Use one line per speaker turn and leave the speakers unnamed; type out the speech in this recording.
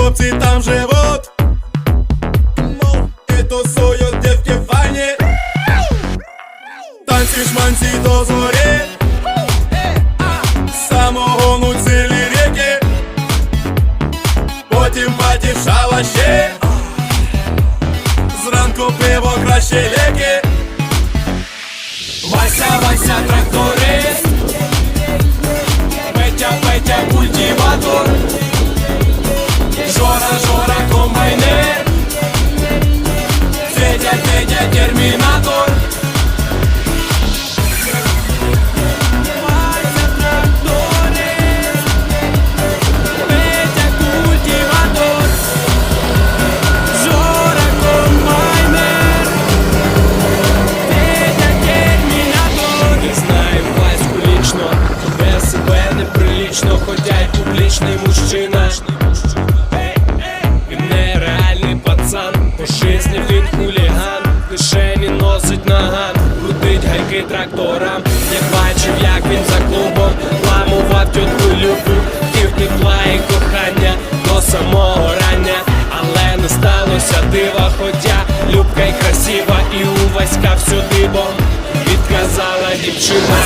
хлопці там живут, і ну, тусують девки в ванні танці шманці до зори, самого ну цілі ріки, потім паті в шалаші, зранку пиво краще ліки, Вася, Вася, тракторист
ella ayer me mató. Гайки тракторам. Я бачив, як він за клубом ламував тютку Любу, і втекла і кохання до самого рання, але не сталося дива, хоча Любка й красива, і у Васька всюди бо Відказала дівчина